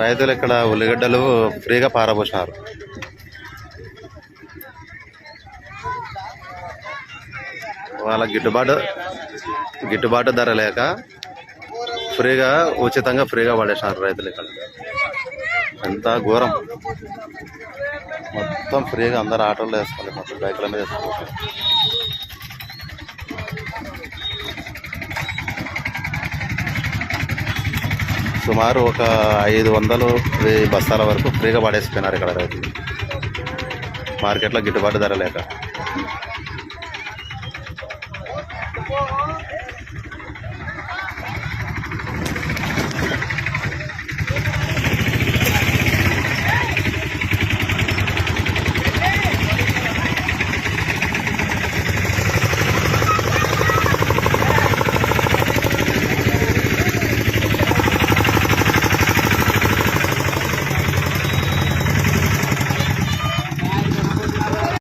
రైతులు ఇక్కడ ఉల్లిగడ్డలు ఫ్రీగా పారబోసినారు. వాళ్ళ గిట్టుబాటు గిట్టుబాటు ధర లేక ఫ్రీగా ఉచితంగా ఫ్రీగా పడేసినారు రైతులు ఇక్కడ. ఎంత ఘోరం. మొత్తం ఫ్రీగా అందరు ఆటోలో వేసుకోవాలి మొత్తం బైకుల మీద వేసుకోవాలి. సుమారు ఒక ఐదు వందలు బస్తాల వరకు ఫ్రీగా పడేసిపోయినారు ఇక్కడ రైతులు. మార్కెట్లో గిట్టుబాటు ధర లేక.